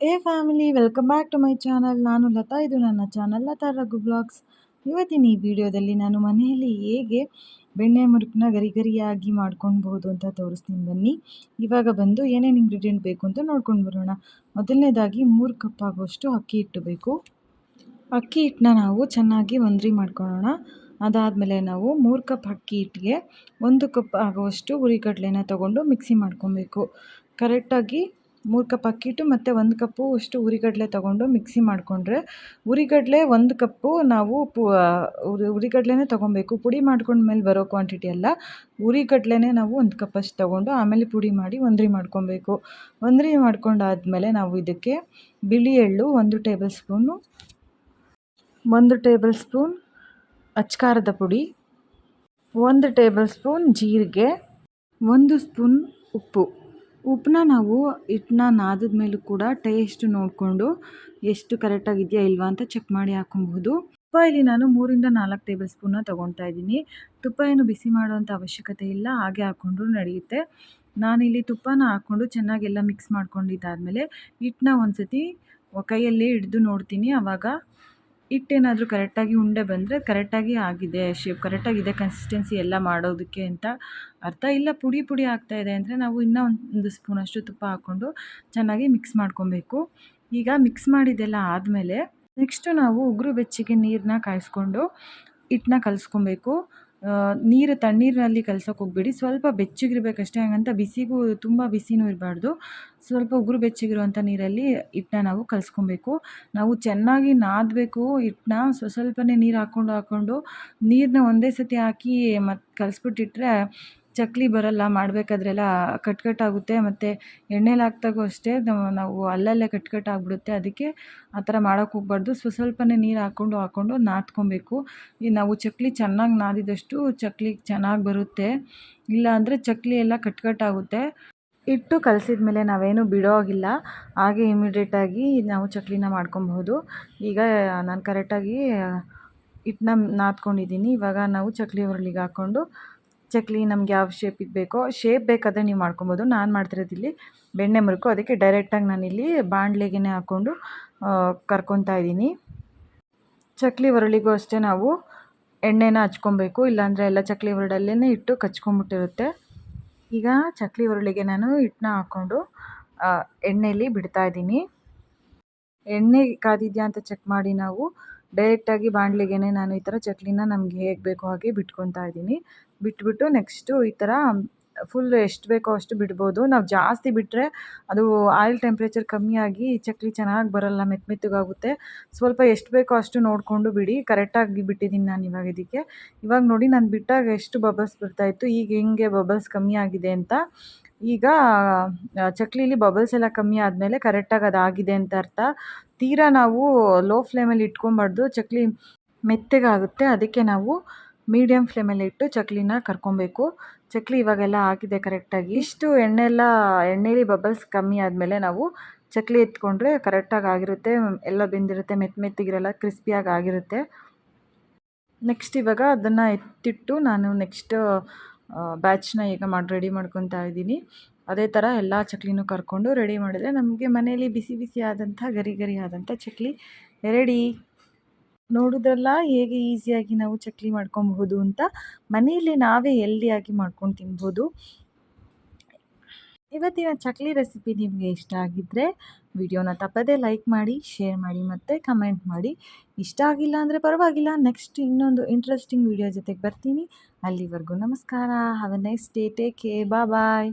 Hey family welcome back to my channel ನಾನು ಲತಾ, ಇದು ನನ್ನ ಚಾನಲ್ ಲತಾ ರಘು ಬ್ಲಾಗ್ಸ್ ಇವತ್ತಿನ ಈ ವಿಡಿಯೋದಲ್ಲಿ ನಾನು ಮನೆಯಲ್ಲಿ ಹೇಗೆ ಬೆಣ್ಣೆ ಮುರುಕನ್ನ ಗರಿ ಗರಿಯಾಗಿ ಮಾಡ್ಕೊಳ್ಬೋದು ಅಂತ ತೋರಿಸ್ತೀನಿ ಬನ್ನಿ. ಇವಾಗ ಬಂದು ಏನೇನು ಇಂಗ್ರೀಡಿಯೆಂಟ್ ಬೇಕು ಅಂತ ನೋಡ್ಕೊಂಡು ಬರೋಣ. ಮೊದಲನೇದಾಗಿ ಮೂರು ಕಪ್ ಆಗುವಷ್ಟು ಅಕ್ಕಿ ಹಿಟ್ಟು ಬೇಕು ಅಕ್ಕಿ ಹಿಟ್ಟನ್ನ ನಾವು ಚೆನ್ನಾಗಿ ಒಂದ್ರಿ ಮಾಡ್ಕೊಳ್ಳೋಣ. ಅದಾದಮೇಲೆ ನಾವು ಮೂರು ಕಪ್ ಅಕ್ಕಿ ಹಿಟ್ಟಿಗೆ ಒಂದು ಕಪ್ ಆಗುವಷ್ಟು ಹುರಿಗಡಲೆನ ತೊಗೊಂಡು ಮಿಕ್ಸಿ ಮಾಡ್ಕೊಬೇಕು ಕರೆಕ್ಟಾಗಿ ಮೂರು ಕಪ್ ಅಕ್ಕಿ ಹಿಟ್ಟು ಮತ್ತು ಒಂದು ಕಪ್ಪು ಅಷ್ಟು ಉರಿಗಡಲೆ ತೊಗೊಂಡು ಮಿಕ್ಸಿ ಮಾಡಿಕೊಂಡ್ರೆ ಉರಿಗಡಲೆ ಒಂದು ಕಪ್ಪು ನಾವು ಪು ಹುರಿಗಡಲೆನೇ ತೊಗೊಬೇಕು. ಪುಡಿ ಮಾಡ್ಕೊಂಡ್ಮೇಲೆ ಬರೋ ಕ್ವಾಂಟಿಟಿ ಅಲ್ಲ. ಉರಿಗಡಲೆನೆ ನಾವು ಒಂದು ಕಪ್ ಅಷ್ಟು ತೊಗೊಂಡು ಆಮೇಲೆ ಪುಡಿ ಮಾಡಿ ಒಂದ್ರಿ ಮಾಡ್ಕೊಬೇಕು. ಒಂದ್ರಿ ಮಾಡ್ಕೊಂಡಾದಮೇಲೆ ನಾವು ಇದಕ್ಕೆ ಬಿಳಿ ಎಳ್ಳು ಒಂದು ಟೇಬಲ್ ಸ್ಪೂನು, ಒಂದು ಟೇಬಲ್ ಸ್ಪೂನ್ ಅಚ್ಕಾರದ ಪುಡಿ, ಒಂದು ಟೇಬಲ್ ಸ್ಪೂನ್ ಜೀರಿಗೆ, ಒಂದು ಸ್ಪೂನ್ ಉಪ್ಪು. ಉಪ್ಪನ್ನ ನಾವು ಹಿಟ್ಟನ್ನ ನಾದಿದ ಮೇಲೂ ಕೂಡ ಟೇಸ್ಟ್ ನೋಡಿಕೊಂಡು ಎಷ್ಟು ಕರೆಕ್ಟಾಗಿದೆಯಾ ಇಲ್ವಾ ಅಂತ ಚೆಕ್ ಮಾಡಿ ಹಾಕೊಬಹುದು ತುಪ್ಪ ಇಲ್ಲಿ ನಾನು ಮೂರಿಂದ ನಾಲ್ಕು ಟೇಬಲ್ ಸ್ಪೂನ್ನ ತೊಗೊತಾ ಇದ್ದೀನಿ. ತುಪ್ಪ ಏನು ಬಿಸಿ ಮಾಡುವಂಥ ಅವಶ್ಯಕತೆ ಇಲ್ಲ, ಹಾಗೆ ಹಾಕ್ಕೊಂಡ್ರು ನಡೆಯುತ್ತೆ. ನಾನಿಲ್ಲಿ ತುಪ್ಪನ ಹಾಕ್ಕೊಂಡು ಚೆನ್ನಾಗೆಲ್ಲ ಮಿಕ್ಸ್ ಮಾಡ್ಕೊಂಡಿದ್ದಾದಮೇಲೆ ಹಿಟ್ಟನ್ನ ಒಂದು ಸತಿ ಕೈಯಲ್ಲಿ ಹಿಡಿದು ನೋಡ್ತೀನಿ. ಆವಾಗ ಹಿಟ್ಟೇನಾದರೂ ಕರೆಕ್ಟಾಗಿ ಉಂಡೆ ಬಂದರೆ ಕರೆಕ್ಟಾಗಿ ಆಗಿದೆ ಶೇಪ್ ಕರೆಕ್ಟಾಗಿದೆ ಕನ್ಸಿಸ್ಟೆನ್ಸಿ ಎಲ್ಲ ಮಾಡೋದಕ್ಕೆ ಅಂತ ಅರ್ಥ. ಇಲ್ಲ, ಪುಡಿ ಪುಡಿ ಆಗ್ತಾ ಇದೆ ಅಂದರೆ ನಾವು ಇನ್ನೂ ಒಂದು ಸ್ಪೂನಷ್ಟು ತುಪ್ಪ ಹಾಕ್ಕೊಂಡು ಚೆನ್ನಾಗಿ ಮಿಕ್ಸ್ ಮಾಡ್ಕೊಬೇಕು. ಈಗ ಮಿಕ್ಸ್ ಮಾಡಿದ್ದೆಲ್ಲ ಆದಮೇಲೆ ನೆಕ್ಸ್ಟು ನಾವು ಉಗುರು ಬೆಚ್ಚಗೆ ನೀರನ್ನ ಕಾಯಿಸ್ಕೊಂಡು ಹಿಟ್ಟನ್ನ ಕಲಿಸ್ಕೊಬೇಕು. ನೀರು, ತಣ್ಣೀರಿನಲ್ಲಿ ಕಲ್ಸೋಕೆ ಹೋಗ್ಬೇಡಿ. ಸ್ವಲ್ಪ ಬೆಚ್ಚಗಿರ್ಬೇಕಷ್ಟೇ, ಹಾಗಂತ ಬಿಸಿಗೂ ತುಂಬ ಬಿಸಿನೂ ಇರಬಾರ್ದು. ಸ್ವಲ್ಪ ಉಗುರು ಬೆಚ್ಚಗಿರುವಂಥ ನೀರಲ್ಲಿ ಹಿಟ್ಟನ್ನ ನಾವು ಕಲಸ್ಕೊಬೇಕು. ನಾವು ಚೆನ್ನಾಗಿ ನಾದಬೇಕು ಹಿಟ್ಟನ್ನ ಸ್ವ ಸ್ವಲ್ಪನೇ ನೀರು ಹಾಕ್ಕೊಂಡು ಹಾಕ್ಕೊಂಡು ನೀರನ್ನ ಒಂದೇ ಸತಿ ಹಾಕಿ ಮತ್ತು ಕಲಿಸ್ಬಿಟ್ಟಿಟ್ರೆ ಚಕ್ಕಲಿ ಬರಲ್ಲ, ಮಾಡಬೇಕಾದ್ರೆಲ್ಲ ಕಟ್ ಆಗುತ್ತೆ ಮತ್ತು ಎಣ್ಣೆಲಿ ಹಾಕ್ದಾಗೂ ಅಷ್ಟೇ ನಾವು ಅಲ್ಲಲ್ಲೇ ಕಟ್ ಕಟ್ ಆಗಿಬಿಡುತ್ತೆ ಅದಕ್ಕೆ ಆ ಥರ ಮಾಡೋಕೆ ಹೋಗ್ಬಾರ್ದು. ಸ್ವ, ಸ್ವಲ್ಪನೇ ನೀರು ಹಾಕ್ಕೊಂಡು ಹಾಕ್ಕೊಂಡು ನಾದ್ಕೊಬೇಕು. ಈ ನಾವು ಚಕ್ಕಲಿ ಚೆನ್ನಾಗಿ ನಾದಿದಷ್ಟು ಚಕ್ಕಲಿ ಚೆನ್ನಾಗಿ ಬರುತ್ತೆ. ಇಲ್ಲ ಅಂದರೆ ಚಕ್ಕಲಿ ಎಲ್ಲ ಕಟ್ ಆಗುತ್ತೆ ಹಿಟ್ಟು ಕಲಸಿದ ಮೇಲೆ ನಾವೇನು ಬಿಡೋ ಆಗಿಲ್ಲ ಹಾಗೆ ಇಮಿಡಿಯೇಟಾಗಿ ನಾವು ಚಕ್ಲಿನ ಮಾಡ್ಕೊಬಹುದು. ಈಗ ನಾನು ಕರೆಕ್ಟಾಗಿ ಹಿಟ್ಟನ್ನ ನಾದ್ಕೊಂಡಿದ್ದೀನಿ. ಇವಾಗ ನಾವು ಚಕ್ಲಿ ಉರುಳಿಗೆ ಹಾಕ್ಕೊಂಡು ಚಕ್ಲಿ ನಮ್ಗೆ ಯಾವ ಶೇಪಿಗೆ ಬೇಕೋ ಶೇಪ್ ಬೇಕಾದರೆ ನೀವು ಮಾಡ್ಕೊಬೋದು. ನಾನು ಮಾಡ್ತಿರೋದು ಇಲ್ಲಿ ಬೆಣ್ಣೆ ಮುರುಕು, ಅದಕ್ಕೆ ಡೈರೆಕ್ಟಾಗಿ ನಾನಿಲ್ಲಿ ಬಾಣಲೆಗೆ ಹಾಕ್ಕೊಂಡು ಕರ್ಕೊತಾ ಇದ್ದೀನಿ. ಚಕ್ಲಿ ಒರಳಿಗೂ ಅಷ್ಟೇ ನಾವು ಎಣ್ಣೆನ ಹಚ್ಕೊಬೇಕು, ಇಲ್ಲಾಂದರೆ ಎಲ್ಲ ಚಕ್ಲಿ ಒರಳಲ್ಲೇ ಇಟ್ಟು ಕಚ್ಕೊಂಬಿಟ್ಟಿರುತ್ತೆ. ಈಗ ಚಕ್ಲಿ ಒರಳಿಗೆ ನಾನು ಹಿಟ್ಟನ್ನ ಹಾಕ್ಕೊಂಡು ಎಣ್ಣೆಯಲ್ಲಿ ಬಿಡ್ತಾ ಇದ್ದೀನಿ. ಎಣ್ಣೆ ಕಾದಿದೆಯಾ ಅಂತ ಚೆಕ್ ಮಾಡಿ ನಾವು ಡೈರೆಕ್ಟಾಗಿ ಬಾಣಲೆಗೆನೇ ನಾನು ಈ ಥರ ಚಕ್ಲಿನ ನಮಗೆ ಹೇಗೆ ಬೇಕೋ ಹಾಗೆ ಬಿಟ್ಕೊತಾ ಇದ್ದೀನಿ. ಬಿಟ್ಬಿಟ್ಟು ನೆಕ್ಸ್ಟು ಈ ಥರ ಫುಲ್ ಎಷ್ಟು ಬೇಕೋ ಅಷ್ಟು ಬಿಡ್ಬೋದು. ನಾವು ಜಾಸ್ತಿ ಬಿಟ್ಟರೆ ಅದು ಆಯಿಲ್ ಟೆಂಪ್ರೇಚರ್ ಕಮ್ಮಿಯಾಗಿ ಚಕ್ಲಿ ಚೆನ್ನಾಗಿ ಬರೋಲ್ಲ, ಮೆತ್ತ ಮೆತ್ತಗಾಗುತ್ತೆ. ಸ್ವಲ್ಪ ಎಷ್ಟು ಬೇಕೋ ಅಷ್ಟು ನೋಡಿಕೊಂಡು ಬಿಡಿ. ಕರೆಕ್ಟಾಗಿ ಬಿಟ್ಟಿದ್ದೀನಿ ನಾನು ಇವಾಗ ಇದಕ್ಕೆ. ಇವಾಗ ನೋಡಿ ನಾನು ಬಿಟ್ಟಾಗ ಎಷ್ಟು ಬಬಲ್ಸ್ ಬರ್ತಾಯಿತ್ತು ಈಗ ಹೆಂಗೆ ಬಬಲ್ಸ್ ಕಮ್ಮಿ ಆಗಿದೆ ಅಂತ. ಈಗ ಚಕ್ಲಿಲಿ ಬಬಲ್ಸ್ ಎಲ್ಲ ಕಮ್ಮಿ ಆದಮೇಲೆ ಕರೆಕ್ಟಾಗಿ ಅದಾಗಿದೆ ಅಂತ ಅರ್ಥ. ತೀರಾ ನಾವು ಲೋ ಫ್ಲೇಮಲ್ಲಿ ಇಟ್ಕೊಬಾರ್ದು. ಚಕ್ಲಿ ಮೆತ್ತಗಾಗುತ್ತೆ. ಅದಕ್ಕೆ ನಾವು ಮೀಡಿಯಮ್ ಫ್ಲೇಮಲ್ಲಿ ಇಟ್ಟು ಚಕ್ಲಿನ ಕರ್ಕೊಬೇಕು. ಚಕ್ಲಿ ಇವಾಗೆಲ್ಲ ಆಗಿದೆ ಕರೆಕ್ಟಾಗಿ ಇಷ್ಟು ಎಣ್ಣೆ ಎಲ್ಲ ಎಣ್ಣೆಲಿ ಬಬಲ್ಸ್ ಕಮ್ಮಿ ಆದಮೇಲೆ ನಾವು ಚಕ್ಲಿ ಎತ್ಕೊಂಡ್ರೆ ಕರೆಕ್ಟಾಗಿ ಆಗಿರುತ್ತೆ. ಎಲ್ಲ ಬೆಂದಿರುತ್ತೆ. ಮೆತ್ತ ಮೆತ್ತಗಿರಲ್ಲ ಕ್ರಿಸ್ಪಿಯಾಗಿ ಆಗಿರುತ್ತೆ. ನೆಕ್ಸ್ಟ್ ಇವಾಗ ಅದನ್ನು ಎತ್ತಿಟ್ಟು ನಾನು ನೆಕ್ಸ್ಟ್ ಬ್ಯಾಚ್ನ ಈಗ ಮಾಡಿ ರೆಡಿ ಮಾಡ್ಕೊತಾ ಇದ್ದೀನಿ. ಅದೇ ಥರ ಎಲ್ಲ ಚಕ್ಲಿನೂ ಕರ್ಕೊಂಡು ರೆಡಿ ಮಾಡಿದ್ರೆ ನಮಗೆ ಮನೆಯಲ್ಲಿ ಬಿಸಿ ಬಿಸಿ ಆದಂಥ, ಗರಿ ಗರಿ ಆದಂಥ ಚಕ್ಲಿ ರೆಡಿ ನೋಡಿದ್ರಲ್ಲ ಹೇಗೆ ಈಸಿಯಾಗಿ ನಾವು ಚಕ್ಲಿ ಮಾಡ್ಕೊಬಹುದು ಅಂತ ಮನೆಯಲ್ಲಿ ನಾವೇ ಎಲ್ದಿಯಾಗಿ ಮಾಡ್ಕೊಂಡು ತಿನ್ಬೋದು. ಇವತ್ತಿನ ಚಕ್ಲಿ ರೆಸಿಪಿ ನಿಮಗೆ ಇಷ್ಟ ಆಗಿದ್ದರೆ ವಿಡಿಯೋನ ತಪ್ಪದೇ ಲೈಕ್ ಮಾಡಿ, ಶೇರ್ ಮಾಡಿ ಮತ್ತು ಕಮೆಂಟ್ ಮಾಡಿ. ಇಷ್ಟ ಆಗಿಲ್ಲ ಅಂದರೆ ಪರವಾಗಿಲ್ಲ. ನೆಕ್ಸ್ಟ್ ಇನ್ನೊಂದು ಇಂಟ್ರೆಸ್ಟಿಂಗ್ ವಿಡಿಯೋ ಜೊತೆಗೆ ಬರ್ತೀನಿ. ಅಲ್ಲಿವರೆಗೂ ನಮಸ್ಕಾರ. Have a nice day take care ಬಾ ಬಾಯ್